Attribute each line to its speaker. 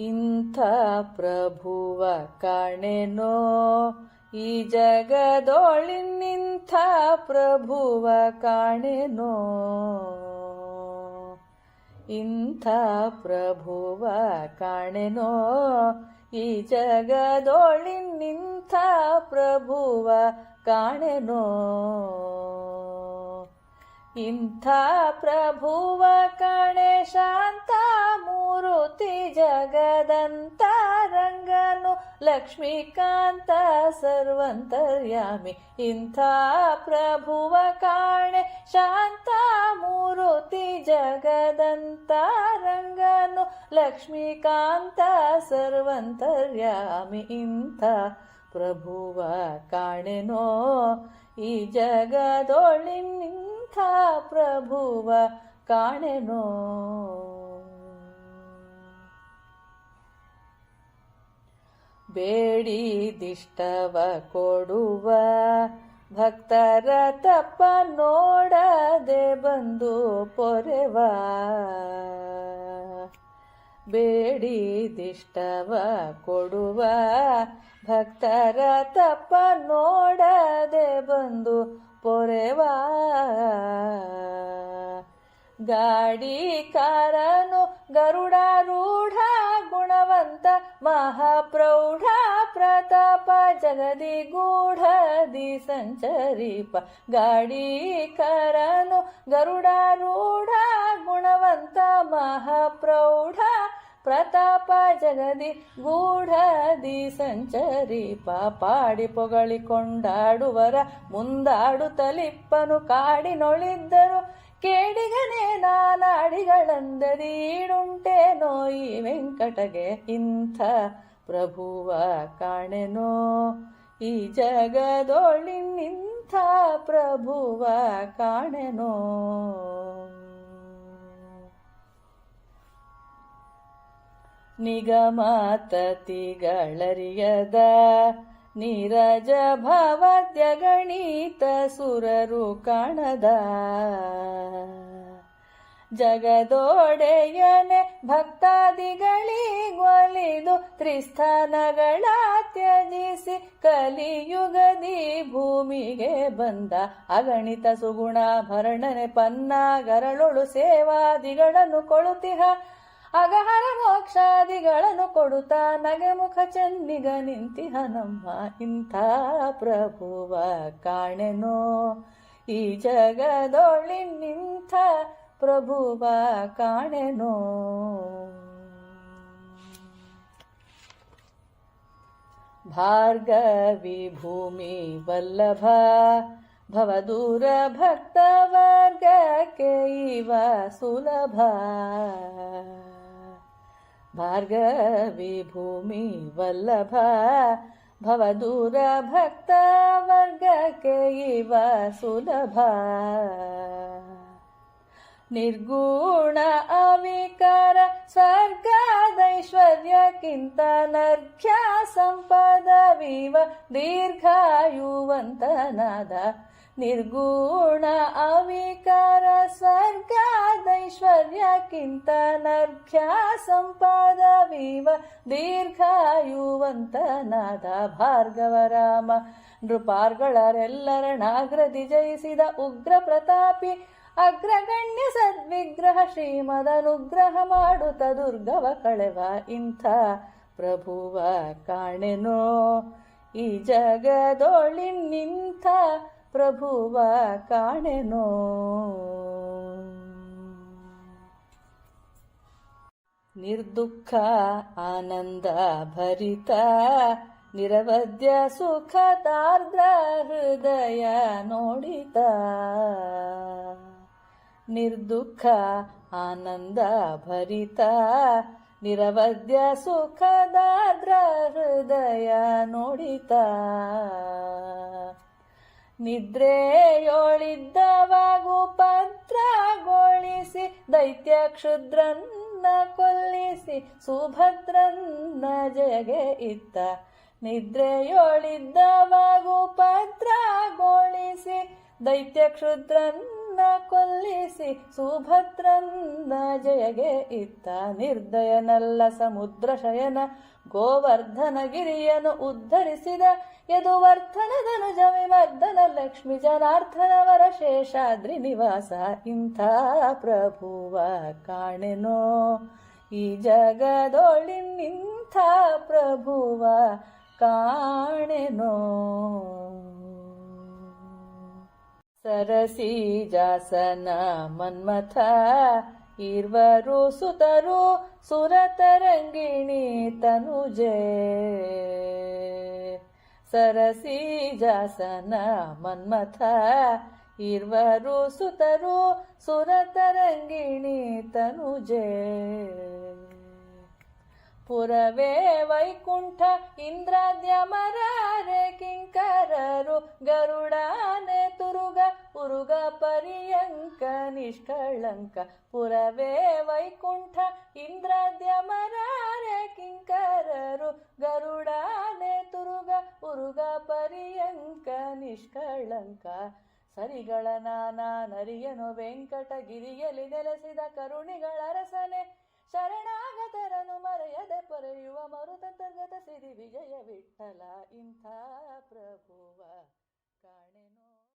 Speaker 1: ಇಂಥ ಪ್ರಭುವ ಕಾಣೆನೋ? ಈ ಜಗದೊಳಿನಿಂಥ ಪ್ರಭುವ ಕಾಣೆನೋ? ಇಂಥ ಪ್ರಭುವ ಕಾಣೆನೋ? ಈ ಜಗದೊಳಿನಿಂಥ ಪ್ರಭುವ ಕಾಣೆನೋ? ಇಂಥ ಪ್ರಭುವ ಕಾಣೆ ಶಾಂತ ಮೂರುತಿ ಜಗದಂತ ರಂಗನು ಲಕ್ಷ್ಮೀಕಾಂತ ಸರ್ವಂತರ್ಯಾಮಿ. ಇಂಥ ಪ್ರಭುವ ಕಾಣೆ ಶಾಂತ ಮೂರುತಿ ಜಗದಂತ ರಂಗನು ಲಕ್ಷ್ಮೀಕಾಂತ ಸರ್ವಂತರ್ಯಾಮಿ. ಇಂಥ ಪ್ರಭುವ ಕಾಣೆನೋ ಈ ಜಗದೊಳಿನಿಂಥ ಪ್ರಭುವ ಕಾಣೆನೋ. ಬೇಡಿದಿಷ್ಟವ ಕೊಡುವ. ಭಕ್ತರ ತಪ್ಪ ನೋಡದೆ ಬಂದು ಪೊರೆವ. ಬೇಡಿದಿಷ್ಟವ ಕೊಡುವ. ಭಕ್ತರ ತಪ್ಪ ನೋಡದೆ ಬಂದು ಪೊರೆವ. ಗಾಡಿಕಾರನು ಗರುಡಾರೂಢ ಗುಣವಂತ ಮಹಾಪ್ರೌಢ ಪ್ರತಾಪ ಜಗದಿ ಗೂಢದಿ ಕರಾನು ಗರುಡಾ ಗರುಡಾರೂಢ ಗುಣವಂತ ಮಹಾಪ್ರೌಢ ಪ್ರತಾಪ ಜಗದಿ ಗೂಢದಿ ಸಂಚರಿಪ ಪಾಡಿ ಪೊಗಳಿಕೊಂಡಾಡುವರ ಮುಂದಾಡುತ್ತಲಿಪ್ಪನು ಕಾಡಿನೊಳಿದ್ದರು ಕೇಡಿಗನೇ ನಾನಾಡಿಗಳಂದದೀಡುಂಟೇನೋ ಈ ವೆಂಕಟಗೆ? ಇಂಥ ಪ್ರಭುವ ಕಾಣೆನೋ? ಈ ಜಗದೊಳಿನಿಂಥ ಪ್ರಭುವ ಕಾಣೆನೋ? ನಿಗಮಾತತಿಗಳರಿಯದ ನೀರಜ ಭವದ್ಯಗಣಿತ ಸುರರು ಕಾಣದ. ಜಗದೋಡೆಯನೆ ಭಕ್ತಾದಿಗಳಿಗೊಲಿದು ತ್ರಿಸ್ಥಾನಗಳ ತ್ಯಜಿಸಿ ಕಲಿಯುಗದಿ ಭೂಮಿಗೆ ಬಂದ ಅಗಣಿತ ಸುಗುಣ ಭರಣನೆ ಪನ್ನ ಗರಳೊಳು ಸೇವಾದಿಗಳನ್ನು ಕೊಳುತಿಹ. ಅಗಹರ ಮೋಕ್ಷಾದಿಗಳನ್ನು ಕೊಡುತ್ತಾ ನಗೆ ಮುಖ ಚೆನ್ನಿಗ ನಿಂತಿಹ ನಮ್ಮ ಇಂಥ ಪ್ರಭುವ ಕಾಣೆನೋ. ಈ ಜಗದೊಳಿ ನಿಂಥ ಪ್ರಭುವ ಕಾಣೆನೋ. ಭಾರ್ಗವಿ ಭೂಮಿ ವಲ್ಲಭ ಭವದೂರ ಭಕ್ತ ವರ್ಗಕ್ಕೆ ಇವ ಸುಲಭ. ಭಾರ್ಗವಿ ಭೂಮಿ ವಲ್ಲಭ ಭವದೂರ ಭಕ್ತ ವರ್ಗಕ್ಕೆ ಇವ ಸುಲಭ ನಿರ್ಗುಣ ಅವಿಕಾರ ಸ್ವರ್ಗದೈಶ್ವರ್ಯಕ್ಕಿಂತ ನರ್ಘ್ಯ ಸಂಪದವಿವ ದೀರ್ಘಾಯುವಂತನಾದ ನಿರ್ಗುಣ ಅವಿಕಾರ ಸ್ವರ್ಗದೈಶ್ವರ್ಯಕ್ಕಿಂತ ನರ್ಘ್ಯ ಸಂಪದವಿವ ದೀರ್ಘಾಯುವಂತನಾದ ಭಾರ್ಗವರಾಮ ನೃಪಾರ್ಗಳರೆಲ್ಲರನಾಗ್ರದಿ ಜಯಿಸಿದ ಉಗ್ರ ಪ್ರತಾಪಿ, ಅಗ್ರಗಣ್ಯ ಸದ್ವಿಗ್ರಹ ಶ್ರೀಮದನುಗ್ರಹ ಮಾಡುತ್ತ ದುರ್ಗವ ಕಳೆವ ಇಂಥ ಪ್ರಭುವ ಕಾಣೆನೋ? ಈ ಜಗದೊಳಿ ನಿಂಥ ಪ್ರಭುವ ಕಾಣೆನೋ? ನಿರ್ದುಃಖ, ಆನಂದ ಭರಿತ ನಿರವಧ್ಯ ಸುಖದಾರ್ದ್ರ ಹೃದಯ ನೋಡಿತ. ನಿರ್ದುಃಖ, ಆನಂದ ಭರಿತ ನಿರವಧ್ಯ ಸುಖದಾರ್ದ್ರ ಹೃದಯ ನೋಡಿತ. ನಿದ್ರೆಯೊಳಿದ್ದವಾಗು ಪತ್ರಗೊಳಿಸಿ ದೈತ್ಯ ಕ್ಷುದ್ರನ್ನ ಕೊಲ್ಲಿಸಿ ಸುಭದ್ರನ್ನ ಜಯಗೆ ಇತ್ತ. ನಿದ್ರೆಯೊಳಿದ್ದವಾಗು ಪತ್ರಗೊಳಿಸಿ ದೈತ್ಯ ಕ್ಷುದ್ರನ್ನ ಕೊಲ್ಲಿಸಿ ಸುಭದ್ರಂದ ಜಯಗೆ ಇತ್ತ ನಿರ್ದಯನಲ್ಲ ಸಮುದ್ರ ಶಯನ. ಗೋವರ್ಧನ ಗಿರಿಯನು ಉದ್ಧರಿಸಿದ ಯದುವರ್ಧನದನು ಜವಿಮರ್ದನ ಲಕ್ಷ್ಮಿ ಜನಾರ್ಧನವರ ಶೇಷಾದ್ರಿ ನಿವಾಸ. ಇಂಥ ಪ್ರಭುವ ಕಾಣೆನೋ ಈ ಜಗದೊಳಿನಿಂಥ ಪ್ರಭುವ ಕಾಣೆನೋ. ಸರಸಿ ಜಾಸನ ಮನ್ಮಥ ಇರ್ವರು ಸುತರು ಸುರತರಂಗಿಣಿ ತನುಜೆ. ಸರಸಿ ಜಾಸನ ಮನ್ಮಥ ಇರ್ವರು ಸುತರು ಸುರತರಂಗಿಣಿ ತನುಜೆ. ಪುರವೇ ವೈಕುಂಠ ಇಂದ್ರಾದ್ಯಮರಾರೆ ಕಿಂಕರರು, ಗರುಡಾನೆ ತುರುಗ, ಉರುಗ ಪರಿಯಂಕ, ನಿಷ್ಕಳಂಕ. ಪುರವೇ ವೈಕುಂಠ ಇಂದ್ರಾದ್ಯಮರಾರೆ ಕಿಂಕರರು, ಗರುಡಾನೆ ತುರುಗ, ಉರುಗ ಪರಿಯಂಕ, ನಿಷ್ಕಳಂಕ. ಸರಿಗಳ ನಾನಾ ನರಿಯನು ವೆಂಕಟಗಿರಿಯಲ್ಲಿ ನೆಲೆಸಿದ ಕರುಣಿಗಳ ರಸನೆ ಶರಣಾಗತರನು ಮರೆಯದೆ ಪೊರೆಯುವ ಮರುತಂತರ್ಗತ ಸಿರಿ ವಿಜಯ ವಿಠಲ ಇಂಥ ಪ್ರಭುವ ಕಾಣೆನೋ.